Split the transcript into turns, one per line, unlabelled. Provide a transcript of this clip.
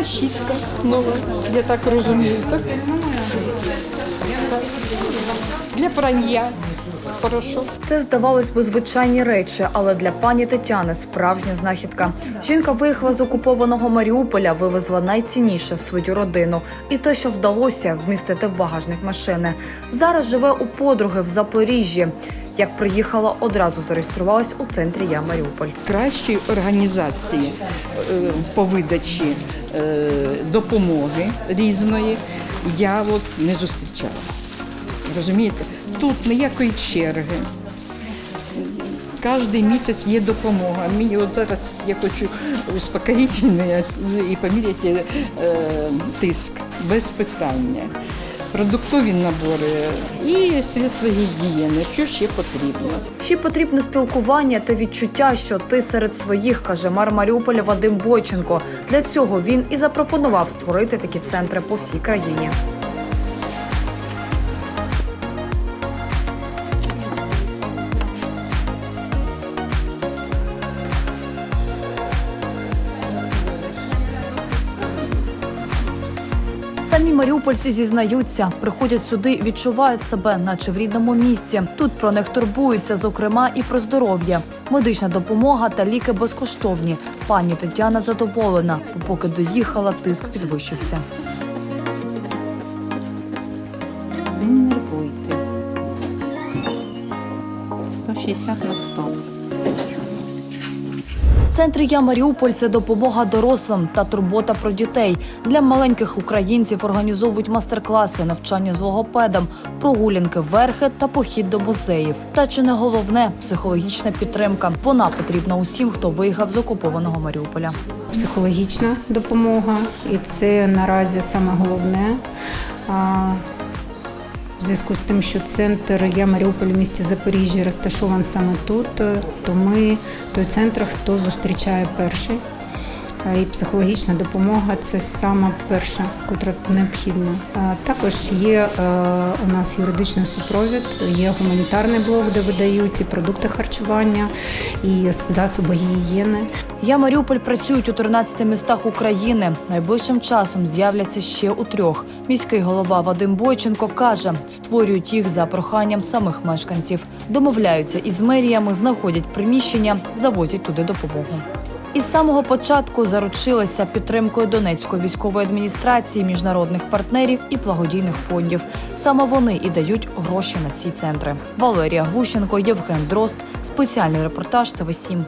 Зубна щітка нова, я так розумію. Так? Для прання порошок.
Це здавалось би звичайні речі, але для пані Тетяни справжня знахідка. Жінка виїхала з окупованого Маріуполя, вивезла найцінніше свою родину і те, що вдалося вмістити в багажник машини. Зараз живе у подруги в Запоріжжі. Як приїхала, одразу зареєструвалась у центрі Я Маріуполь.
кращої організації е, по видачі е, допомоги різної я от не зустрічала. Розумієте? Тут ніякої черги. Кожен місяць є допомога. Мені от зараз я хочу успокоїтельне і поміряти е, тиск без питання. Продуктові набори і средства гігієни. Що ще потрібно?
Ще потрібне спілкування та відчуття, що ти серед своїх, каже мер Маріуполя Вадим Бойченко. Для цього він і запропонував створити такі центри по всій країні. Самі маріупольці зізнаються, приходять сюди, відчувають себе, наче в рідному місті. Тут про них турбуються, зокрема, і про здоров'я. Медична допомога та ліки безкоштовні. Пані Тетяна задоволена, поки доїхала, тиск підвищився.
Не нервуйте. 160 на 100.
Центр Я Маріуполь це допомога дорослим та турбота про дітей. Для маленьких українців організовують майстер-класи, навчання з логопедом, прогулянки верхи та похід до музеїв. Та чи не головне психологічна підтримка. Вона потрібна усім, хто виїхав з окупованого Маріуполя.
психологічна допомога, і це наразі саме головне. Зв'язку з тим, що центр Я Маріуполь в місті Запоріжжя розташований саме тут, е, то ми той центр, хто зустрічає перший. А, І психологічна допомога це саме перша, котра необхідна. Також є е, у нас юридичний супровід, є гуманітарний блок, де видають і продукти харчування, і засоби гігієни.
Я Маріуполь працюють у 13 містах України. Найближчим часом з'являться ще у трьох. Міський голова Вадим Бойченко каже, створюють їх за проханням самих мешканців. Домовляються із меріями, знаходять приміщення, завозять туди допомогу. Із самого початку заручилися підтримкою Донецької військової адміністрації, міжнародних партнерів і благодійних фондів. Саме вони і дають гроші на ці центри. Валерія Глущенко, Євген Дрозд. Спеціальний репортаж ТВ 7